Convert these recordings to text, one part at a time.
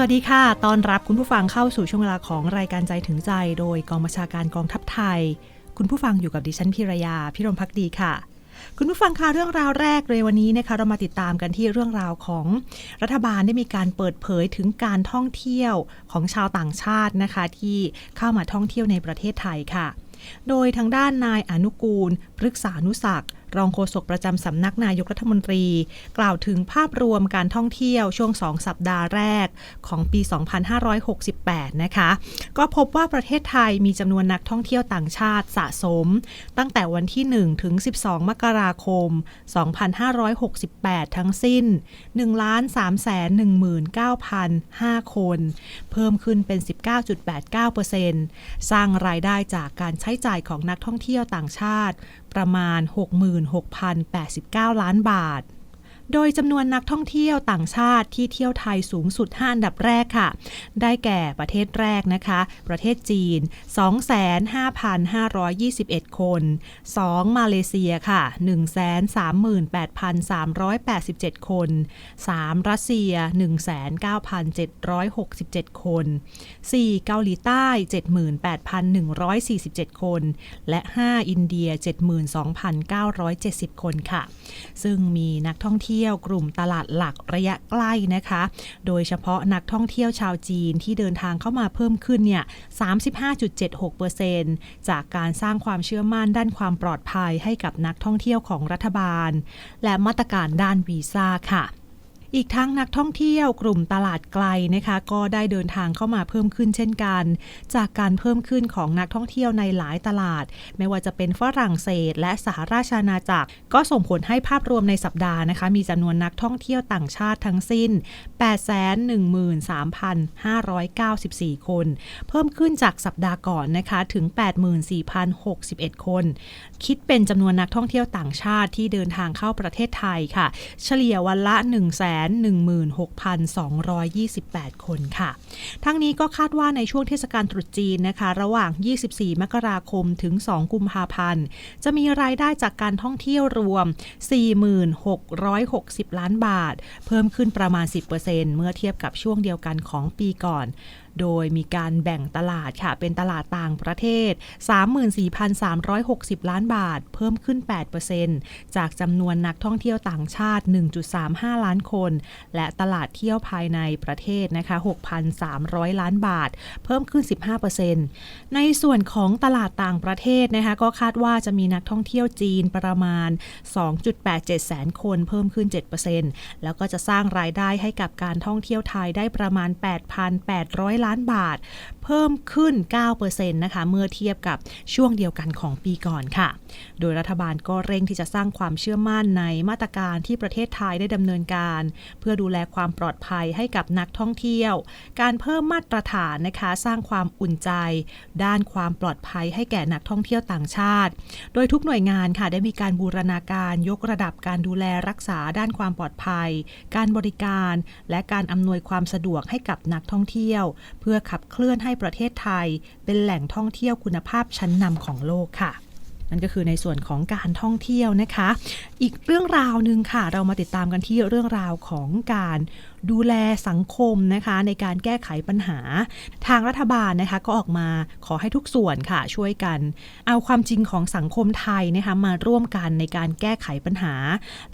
สวัสดีค่ะ ตอนรับคุณผู้ฟังเข้าสู่ช่วงเวลาของรายการใจถึงใจ โดยกองบัญชาการกองทัพไทย คุณผู้ฟังอยู่กับดิฉันพิรยา พิรมพักดีค่ะ คุณผู้ฟังคะเรื่องราวแรกเลยวันนี้นะคะ เรามาติดตามกันที่เรื่องราวของรัฐบาลได้มีการเปิดเผยถึงการท่องเที่ยวของชาวต่างชาตินะคะ ที่เข้ามาท่องเที่ยวในประเทศไทยค่ะ โดยทางด้านนายอนุกูล พฤกษานุศักดิ์รองโฆษกประจำสำนักนายกรัฐมนตรี กล่าวถึงภาพรวมการท่องเที่ยวช่วง 2 สัปดาห์แรกของปี 2568 นะคะ ก็พบว่าประเทศไทยมีจำนวนนักท่องเที่ยวต่างชาติสะสม ตั้งแต่วันที่ 1 ถึง 12 มกราคม 2568 ทั้งสิ้น 1 3 1 9 5คน เพิ่มขึ้นเป็น 19.89%สร้างรายได้จากการใช้จ่ายของนักท่องเที่ยวต่างชาติประมาณ 66,089 ล้านบาท โดยจำนวนนักท่องเที่ยวต่างชาติที่เที่ยวไทยสูงสุด 5 อันดับแรกค่ะ ได้แก่ประเทศแรกนะคะ ประเทศจีน 25,521 คน 2. มาเลเซียค่ะ 138,387 คน 3. รัสเซีย 19,767 คน 4. เกาหลีใต้ 78,147 คน และ 5. อินเดีย 72,970 คนค่ะ ซึ่งมีนักท่องเที่ยวกลุ่มตลาดหลักระยะใกล้นะคะ โดยเฉพาะนักท่องเที่ยวชาวจีนที่เดินทางเข้ามาเพิ่มขึ้นเนี่ย 35.76%จากการสร้างความเชื่อมั่นด้านความปลอดภัยให้กับนักท่องเที่ยวของรัฐบาล และมาตรการด้านวีซ่าค่ะ อีกทั้งนักท่องเที่ยวกลุ่มตลาดไกลนะคะ ก็ได้เดินทางเข้ามาเพิ่มขึ้นเช่นกัน จากการเพิ่มขึ้นของนักท่องเที่ยวในหลายตลาด ไม่ว่าจะเป็นฝรั่งเศส และสหราชอาณาจักร ก็ส่งผลให้ภาพรวมในสัปดาห์นะคะ มีจำนวนนักท่องเที่ยวต่างชาติทั้งสิ้น 813,594 คน เพิ่มขึ้นจากสัปดาห์ก่อนนะคะถึง 84,061 คน คิดเป็นจำนวนนักท่องเที่ยวต่างชาติที่เดินทางเข้าประเทศไทยค่ะ เฉลี่ยวันละ1 116,228 คนค่ะ ทั้งนี้ก็คาดว่าในช่วงเทศกาลตรุษจีนนะคะ ระหว่าง 24 มกราคมถึง 2 กุมภาพันธ์ จะมีรายได้จากการท่องเที่ยวรวม 4660 ล้านบาท เพิ่มขึ้นประมาณ 10%เมื่อเทียบกับช่วงเดียวกันของปีก่อน โดยมีการแบ่งตลาดค่ะ เป็นตลาดต่างประเทศ 34,360 ล้านบาท เพิ่มขึ้น 8%จากจำนวนนักท่องเที่ยวต่างชาติ 1.35 ล้านคน และตลาดเที่ยวภายในประเทศนะคะ 6,300 ล้านบาท เพิ่มขึ้น 15%ในส่วนของตลาดต่างประเทศนะคะ ก็คาดว่าจะมีนักท่องเที่ยวจีนประมาณ 2.87 แสนคนเพิ่มขึ้น 7%แล้วก็จะสร้างรายได้ให้กับการท่องเที่ยวไทยได้ประมาณ 8,800ล้านล้านบาท เพิ่มขึ้น 9%นะคะ เมื่อเทียบกับช่วงเดียวกันของปีก่อนค่ะ โดยรัฐบาลก็เร่งที่จะสร้างความเชื่อมั่นในมาตรการที่ประเทศไทยได้ดำเนินการ เพื่อดูแลความปลอดภัยให้กับนักท่องเที่ยว การเพิ่มมาตรฐานนะคะ สร้างความอุ่นใจ ด้านความปลอดภัยให้แก่นักท่องเที่ยวต่างชาติ โดยทุกหน่วยงานค่ะได้มีการบูรณาการยกระดับการดูแลรักษาด้านความปลอดภัย การบริการ และการอำนวยความสะดวกให้กับนักท่องเที่ยว เพื่อขับเคลื่อนให้ประเทศไทย เป็นแหล่งท่องเที่ยวคุณภาพชั้นนำของโลกค่ะนั่นก็คือในส่วนของการท่องเที่ยวนะคะ อีกเรื่องราวหนึ่งค่ะ เรามาติดตามกันที่เรื่องราวของการดูแลสังคมนะคะ ในการแก้ไขปัญหา ทางรัฐบาลนะคะก็ออกมาขอให้ทุกส่วนค่ะช่วยกัน เอาความจริงของสังคมไทยนะคะมาร่วมกันในการแก้ไขปัญหา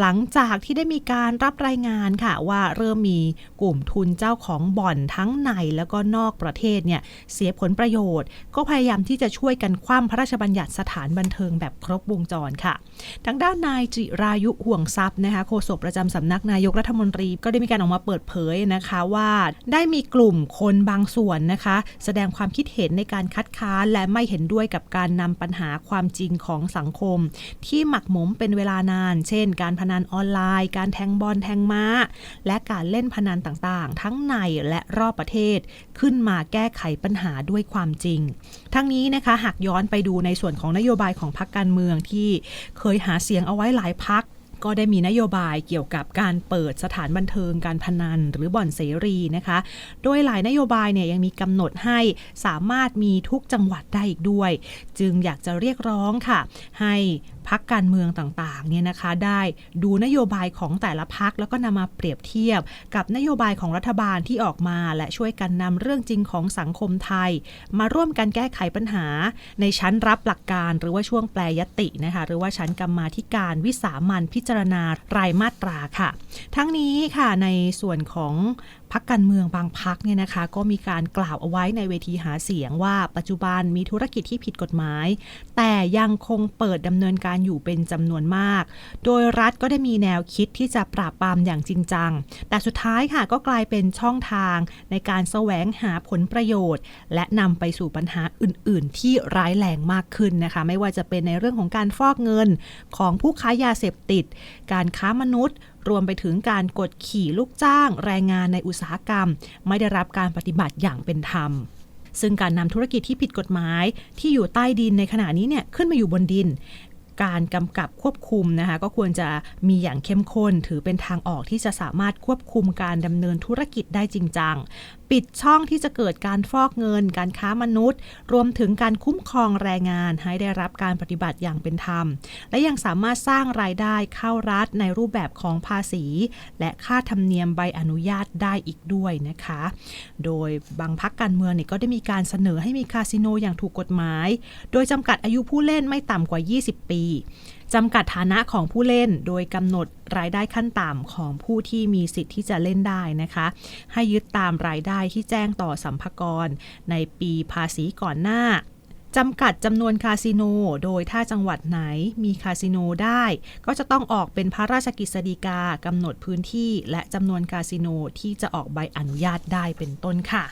หลังจากที่ได้มีการรับรายงานค่ะว่าเริ่มมีกลุ่มทุนเจ้าของบ่อนทั้งในแล้วก็นอกประเทศเนี่ยเสียผลประโยชน์ ก็พยายามที่จะช่วยกันคว่ำพระราชบัญญัติสถานบันเทิงแบบครบวงจรค่ะ ทางด้านนายจิรายุห่วงทรัพย์นะคะโฆษกประจำสำนักนายกรัฐมนตรีก็ได้มีการออกมาเปิดเผยนะคะว่าได้มีกลุ่มคนบางส่วนนะคะ แสดงความคิดเห็นในการคัดค้านและไม่เห็นด้วยกับการนำปัญหาความจริงของสังคม ที่หมักหมมเป็นเวลานาน เช่น การพนันออนไลน์ การแทงบอลแทงม้า และการเล่นพนันต่างๆ ทั้งในและรอบประเทศ ขึ้นมาแก้ไขปัญหาด้วยความจริง ทั้งนี้นะคะหากย้อนไปดูในส่วนของนโยบายของพรรคการเมืองที่เคยหาเสียงเอาไว้หลายพัก ก็ได้มีนโยบายเกี่ยวกับการเปิดสถานบันเทิงการพนันหรือบ่อนเสรีนะคะ โดยหลายนโยบายเนี่ยยังมีกำหนดให้สามารถมีทุกจังหวัดได้อีกด้วย จึงอยากจะเรียกร้องค่ะ ให้ พักการเมืองต่างๆเนี่ยนะคะได้ดูนโยบายของแต่ละพักแล้วก็นำมาเปรียบเทียบ กับนโยบายของรัฐบาลที่ออกมา และช่วยกันนำเรื่องจริงของสังคมไทย มาร่วมกันแก้ไขปัญหา ในชั้นรับหลักการ หรือว่าช่วงแปลยตินะคะหรือว่าชั้นกรรมาธิการวิสามันพิจารณารายมาตราค่ะ ทั้งนี้ค่ะในส่วนของ พักการเมืองบางพักเนี่ยนะคะ ก็มีการกล่าวเอาไว้ในเวทีหาเสียงว่าปัจจุบันมีธุรกิจที่ผิดกฎหมาย แต่ยังคงเปิดดำเนินการอยู่เป็นจำนวนมาก โดยรัฐก็ได้มีแนวคิดที่จะปราบปรามอย่างจริงจัง แต่สุดท้ายค่ะก็กลายเป็นช่องทางในการแสวงหาผลประโยชน์ และนำไปสู่ปัญหาอื่น ๆ ที่ร้ายแรงมากขึ้นนะคะ ไม่ว่าจะเป็นในเรื่องของการฟอกเงินของผู้ค้ายาเสพติด การค้ามนุษย์ รวมไปถึงการกดขี่ลูกจ้าง แรงงานในอุตสาหกรรม ไม่ได้รับการปฏิบัติอย่างเป็นธรรมซึ่งการนำธุรกิจที่ผิดกฎหมายที่อยู่ใต้ดินในขณะนี้เนี่ยขึ้นมาอยู่บนดิน การกำกับควบคุมนะคะก็ควรจะมีอย่างเข้มข้น ถือเป็นทางออกที่จะสามารถควบคุมการดำเนินธุรกิจได้จริงจังปิดช่องที่จะเกิดการฟอกเงิน การค้ามนุษย์ รวมถึงการคุ้มครองแรงงานให้ได้รับการปฏิบัติอย่างเป็นธรรม และยังสามารถสร้างรายได้เข้ารัฐในรูปแบบของภาษี และค่าธรรมเนียมใบอนุญาตได้อีกด้วยนะคะ โดยบางพักการเมืองเนี่ยก็ได้มีการเสนอให้มีคาสิโนอย่างถูกกฎหมาย โดยจำกัดอายุผู้เล่นไม่ต่ำกว่า 20 ปีจำกัดฐานะของผู้เล่นโดยกำหนดรายได้ขั้นต่ำของผู้ที่มีสิทธิ์ที่จะเล่นได้นะคะ ให้ยึดตามรายได้ที่แจ้งต่อสัมภากรในปีภาษีก่อนหน้าจำกัดจำนวนคาสิโน โดยถ้าจังหวัดไหนมีคาสิโนได้ ก็จะต้องออกเป็นพระราชกิจสีกากำหนดพื้นที่ และจำนวนคาสิโนที่จะออกใบอนุญาตได้เป็นต้นค่ะ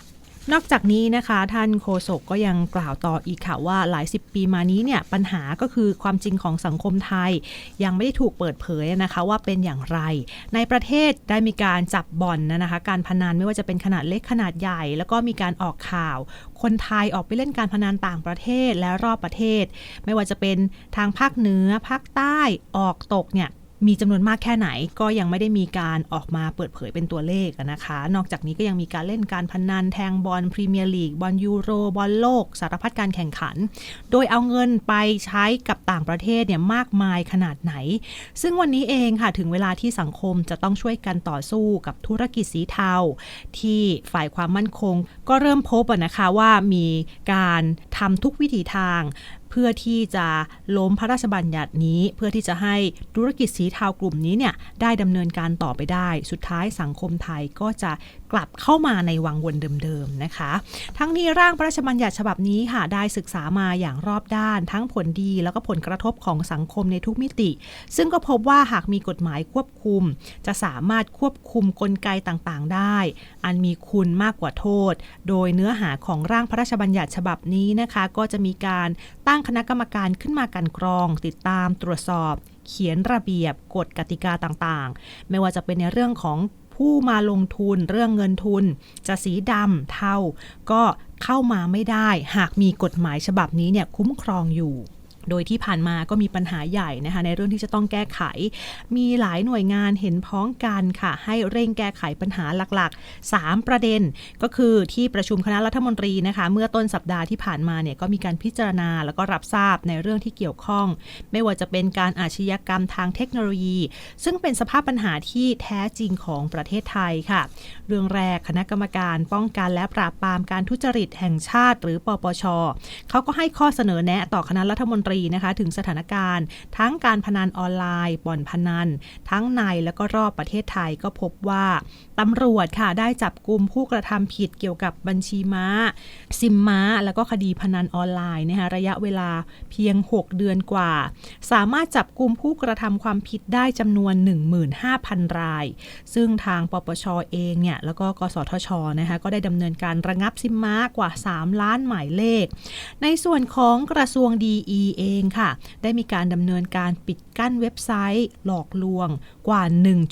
นอกจากนี้นะคะท่านโฆษกก็ยังกล่าวต่ออีกค่ะว่าหลายสิบปีมานี้เนี่ยปัญหาก็คือความจริงของสังคมไทย ยังไม่ได้ถูกเปิดเผยนะคะว่าเป็นอย่างไร ในประเทศได้มีการจับบ่อนนะคะการพนันไม่ว่าจะเป็นขนาดเล็กขนาดใหญ่ แล้วก็มีการออกข่าว คนไทยออกไปเล่นการพนันต่างประเทศและรอบประเทศ ไม่ว่าจะเป็นทางภาคเหนือภาคใต้ออกตกเนี่ย มีจำนวนมากแค่ไหนก็ยังไม่ได้มีการออกมาเปิดเผยเป็นตัวเลขนะคะ นอกจากนี้ก็ยังมีการเล่นการพนันแทงบอลพรีเมียร์ลีกบอลยูโรบอลโลก สารพัดการแข่งขัน โดยเอาเงินไปใช้กับต่างประเทศเนี่ยมากมายขนาดไหน ซึ่งวันนี้เองค่ะถึงเวลาที่สังคมจะต้องช่วยกันต่อสู้กับธุรกิจสีเทาที่ฝ่ายความมั่นคง ก็เริ่มพบนะคะว่ามีการทำทุกวิถีทาง เพื่อที่จะล้มพระราชบัญญัตินี้ เพื่อที่จะให้ธุรกิจสีเทากลุ่มนี้เนี่ยได้ดำเนินการต่อไปได้ สุดท้ายสังคมไทยก็จะ กลับเข้ามาในวังวนเดิมๆนะคะ ทั้งนี้ร่างพระราชบัญญัติฉบับนี้ค่ะได้ศึกษามาอย่างรอบด้าน ทั้งผลดีแล้วก็ผลกระทบของสังคมในทุกมิติ ซึ่งก็พบว่าหากมีกฎหมายควบคุม จะสามารถควบคุมกลไกต่างๆ ได้ อันมีคุณมากกว่าโทษ โดยเนื้อหาของร่างพระราชบัญญัติฉบับนี้นะคะ ก็จะมีการตั้งคณะกรรมการขึ้นมากันกรอง ติดตามตรวจสอบ เขียนระเบียบกฎกติกาต่างๆ ไม่ว่าจะเป็นในเรื่องของ ผู้มาลงทุนเรื่องเงินทุน จะสีดำเทาก็เข้ามาไม่ได้ หากมีกฎหมายฉบับนี้เนี่ยคุ้มครองอยู่ โดยที่ผ่านมาก็มีปัญหาใหญ่นะคะในเรื่องที่จะต้องแก้ไข มีหลายหน่วยงานเห็นพ้องกันค่ะ ให้เร่งแก้ไขปัญหาหลักๆ 3 ประเด็น ก็คือที่ประชุมคณะรัฐมนตรีนะคะ เมื่อต้นสัปดาห์ที่ผ่านมาเนี่ยก็มีการพิจารณาแล้วก็รับทราบในเรื่องที่เกี่ยวข้อง ไม่ว่าจะเป็นการอาชญากรรมทางเทคโนโลยี ซึ่งเป็นสภาพปัญหาที่แท้จริงของประเทศไทยค่ะ เรื่องแรกคณะกรรมการป้องกันและปราบปรามการทุจริตแห่งชาติ หรือปปชเขาก็ให้ข้อเสนอแนะต่อคณะรัฐมนตรีนะคะถึงสถานการณ์ ทั้งการพนันออนไลน์ บ่อนพนัน ทั้งในและก็รอบประเทศไทยก็พบว่าตำรวจค่ะได้จับกลุ่มผู้กระทำผิดเกี่ยวกับบัญชีม้า ซิมม้า แล้วก็คดีพนันออนไลน์นะคะระยะเวลาเพียง 6 เดือนกว่า สามารถจับกลุ่มผู้กระทำความผิดได้จำนวน 15,000 ราย ซึ่งทางปปชเองเนี่ยแล้วก็กสทชนะคะก็ได้ดำเนินการระงับซิมม้ากว่า 3 ล้านหมายเลข ในส่วนของกระทรวงดีเอองค่ะ ได้มีการดำเนินการปิดกั้นเว็บไซต์ หลอกลวงกว่า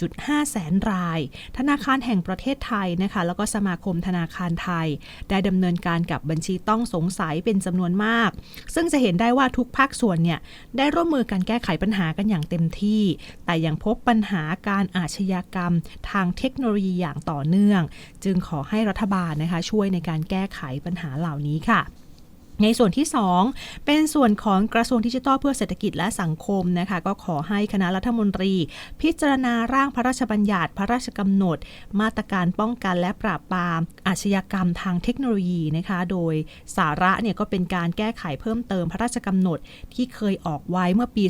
1.5 แสนราย ธนาคารแห่งประเทศไทยนะคะ แล้วก็สมาคมธนาคารไทย ได้ดำเนินการกับบัญชีต้องสงสัยเป็นจำนวนมาก ซึ่งจะเห็นได้ว่าทุกภาคส่วนเนี่ยได้ร่วมมือกันแก้ไขปัญหากันอย่างเต็มที่ แต่ยังพบปัญหาการอาชญากรรม ทางเทคโนโลยีอย่างต่อเนื่อง จึงขอให้รัฐบาลนะคะช่วยในการแก้ไขปัญหาเหล่านี้ค่ะ ในส่วนที่ 2 เป็นส่วนของกระทรวงดิจิทัลเพื่อเศรษฐกิจและสังคมนะคะก็ขอให้คณะรัฐมนตรี พิจารณาร่างพระราชบัญญัติพระราชกำหนด มาตรการป้องกันและปราบปรามอาชญากรรมทางเทคโนโลยีนะคะโดยสาระเนี่ยก็เป็นการแก้ไขเพิ่มเติมพระราชกำหนดที่เคยออกไว้เมื่อปี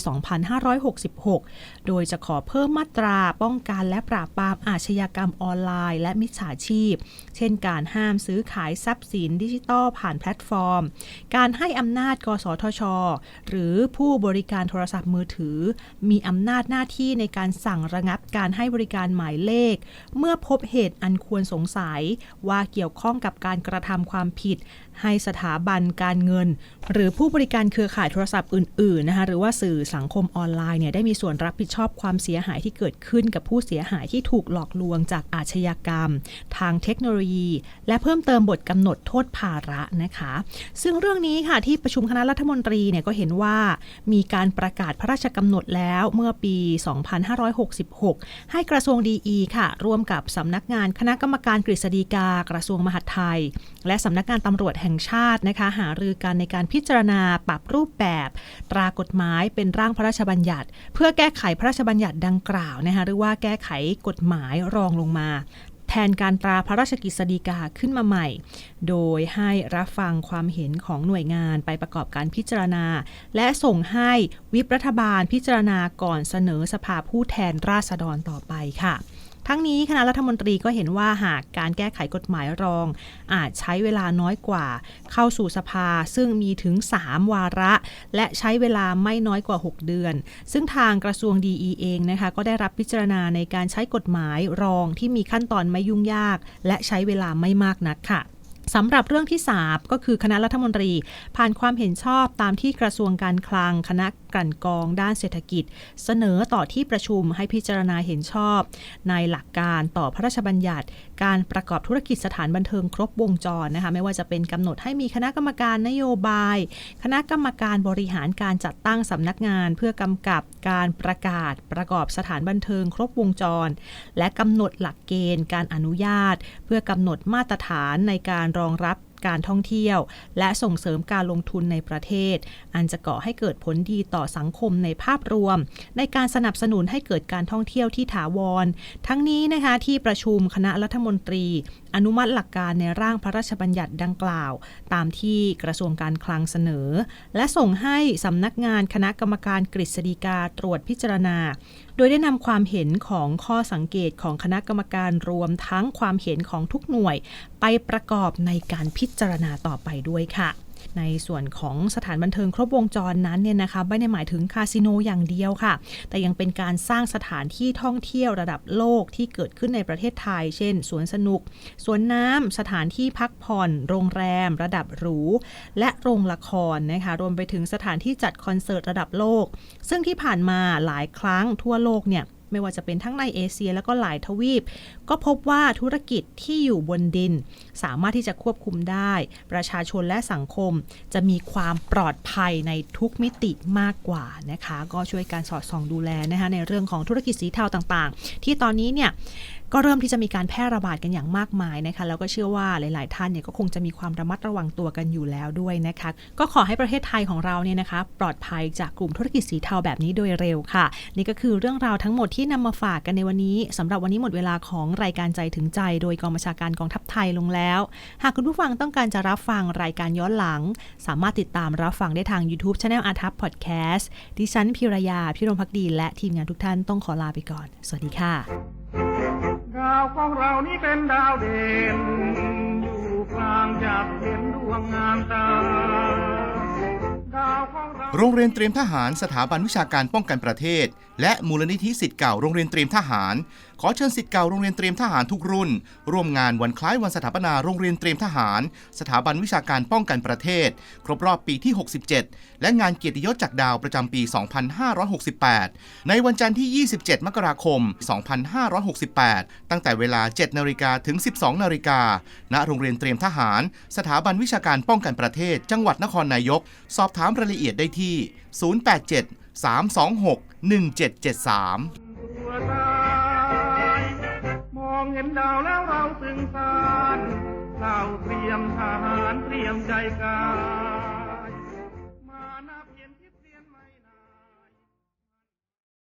2566 โดยจะขอเพิ่มมาตราป้องกันและปราบปรามอาชญากรรมออนไลน์ และมิจฉาชีพ เช่น การห้ามซื้อขายทรัพย์สินดิจิทัลผ่านแพลตฟอร์มการให้อำนาจ กสทช หรือผู้บริการโทรศัพท์มือถือ มีอำนาจหน้าที่ในการสั่งระงับการให้บริการหมายเลข เมื่อพบเหตุอันควรสงสัย ว่าเกี่ยวข้องกับการกระทำความผิด ให้สถาบันการเงิน หรือผู้บริการเครือข่ายโทรศัพท์อื่นๆนะคะหรือว่าสื่อสังคมออนไลน์เนี่ยได้มีส่วนรับผิดชอบความเสียหายที่เกิดขึ้นกับผู้เสียหายที่ถูกหลอกลวงจากอาชญากรรม ทางเทคโนโลยี และเพิ่มเติมบทกำหนดโทษภาระนะคะ ซึ่งเรื่องนี้ค่ะที่ประชุมคณะรัฐมนตรีเนี่ยก็เห็นว่ามีการประกาศพระราชกำหนดแล้วเมื่อปี 2566 ให้กระทรวงดีค่ะ ร่วมกับสำนักงานคณะกรรมการกฤษฎีกา กระทรวงมหาดไทย และสำนักงานตำรวจแห่งชาตินะคะหารือกันในการพิจารณาปรับรูปแบบ ตรากฎหมายเป็นร่างพระราชบัญญัติ เพื่อแก้ไขพระราชบัญญัติดังกล่าวนะคะหรือว่าแก้ไขกฎหมายรองลงมา แทนการตราพระราชกฤษฎีกาขึ้นมาใหม่ โดยให้รับฟังความเห็นของหน่วยงานไปประกอบการพิจารณา และส่งให้วิปรัฐบาลพิจารณาก่อนเสนอสภาผู้แทนราษฎรต่อไปค่ะ ทั้งนี้คณะรัฐมนตรีก็เห็นว่าหากการแก้ไขกฎหมายรอง อาจใช้เวลาน้อยกว่า เข้าสู่สภาซึ่งมีถึง 3 วาระ และใช้เวลาไม่น้อยกว่า 6 เดือน ซึ่งทางกระทรวงดีเองนะคะก็ได้รับพิจารณาในการใช้กฎหมายรองที่มีขั้นตอนไม่ยุ่งยาก และใช้เวลาไม่มากนักค่ะ สำหรับเรื่องที่ 3 ก็คือคณะรัฐมนตรี ผ่านความเห็นชอบตามที่กระทรวงการคลังคณะกลั่นกรองด้านเศรษฐกิจ เสนอต่อที่ประชุมให้พิจารณาเห็นชอบ ในหลักการต่อพระราชบัญญัติการประกอบธุรกิจสถานบันเทิงครบวงจรนะคะไม่ว่าจะเป็นกำหนดให้มีคณะกรรมการนโยบาย คณะกรรมการบริหารการจัดตั้งสำนักงาน เพื่อกำกับการประกาศประกอบสถานบันเทิงครบวงจร และกำหนดหลักเกณฑ์การอนุญาต เพื่อกำหนดมาตรฐานในการรองรับ การท่องเที่ยว และส่งเสริมการลงทุนในประเทศ อันจะก่อให้เกิดผลดีต่อสังคมในภาพรวม ในการสนับสนุนให้เกิดการท่องเที่ยวที่ถาวร ทั้งนี้นะคะที่ประชุมคณะรัฐมนตรี อนุมัติหลักการในร่างพระราชบัญญัติดังกล่าว ตามที่กระทรวงการคลังเสนอ และส่งให้สำนักงานคณะกรรมการกฤษฎีกาตรวจพิจารณา โดยได้นำความเห็นของข้อสังเกตของคณะกรรมการรวมทั้งความเห็นของทุกหน่วยไปประกอบในการพิจารณาต่อไปด้วยค่ะ ในส่วนของสถานบันเทิงครบวงจรนั้นเนี่ยนะคะไม่ได้หมายถึงคาสิโนอย่างเดียวค่ะ แต่ยังเป็นการสร้างสถานที่ท่องเที่ยวระดับโลกที่เกิดขึ้นในประเทศไทย เช่น สวนสนุก สวนน้ำสถานที่พักผ่อน โรงแรม ระดับหรู และโรงละครนะคะรวมไปถึงสถานที่จัดคอนเสิร์ตระดับโลก ซึ่งที่ผ่านมาหลายครั้งทั่วโลกเนี่ย ไม่ว่าจะเป็นทั้งในเอเชียแล้วก็หลายทวีป ก็พบว่าธุรกิจที่อยู่บนดิน สามารถที่จะควบคุมได้ ประชาชนและสังคมจะมีความปลอดภัยในทุกมิติมากกว่านะคะ ก็ช่วยการสอดส่องดูแลนะคะในเรื่องของธุรกิจสีเทาต่างๆ ที่ตอนนี้เนี่ย ก็เริ่มที่จะมีการแพร่ระบาดกันอย่างมากมายนะคะแล้วก็เชื่อว่าหลาย ๆ ท่านเนี่ยก็คงจะมีความระมัดระวังตัวกันอยู่แล้วด้วยนะคะก็ขอให้ประเทศไทยของเราเนี่ยนะคะ ปลอดภัยจากกลุ่มธุรกิจสีเทาแบบนี้โดยเร็วค่ะ นี่ก็คือเรื่องราวทั้งหมดที่นำมาฝากกันในวันนี้สำหรับวันนี้หมดเวลาของรายการใจถึงใจ โดยกองบัญชาการกองทัพไทยลงแล้ว หากคุณผู้ฟังต้องการจะรับฟังรายการย้อนหลัง สามารถติดตามรับฟังได้ทาง YouTube c h anel อาทัพพอดแคสต์ดิฉันพิรยาพิรมพักดี และทีมงานทุกท่านต้องขอลาไปก่อน สวัสดีค่ะ ดาวของเรานี้เป็นดาวเด่น อยู่กลางจับเห็นดวงงามตาดาวของเราโรงเรียนเตรียมทหารสถาบันวิชาการป้องกันประเทศ และมูลนิธิสิทธิ์เก่าโรงเรียนเตรียมทหารขอเชิญสิทธิ์เก่าโรงเรียนเตรียมทหารทุกรุ่น ร่วมงานวันคล้ายวันสถาปนาโรงเรียนเตรียมทหาร สถาบันวิชาการป้องกันประเทศ ครบรอบปีที่ 67 และงานเกียรติยศจากดาวประจำปี 2568 ในวันจันทร์ที่ 27 มกราคม 2568 ตั้งแต่เวลา 7 นาฬิกาถึง 12 นาฬิกาณโรงเรียนเตรียมทหาร สถาบันวิชาการป้องกันประเทศ จังหวัดนครนายก สอบถามรายละเอียดได้ที่ 087 326 1773 เห็นดาวแล้วเราตึงสานเราเตรียมทหารเตรียมใจกาย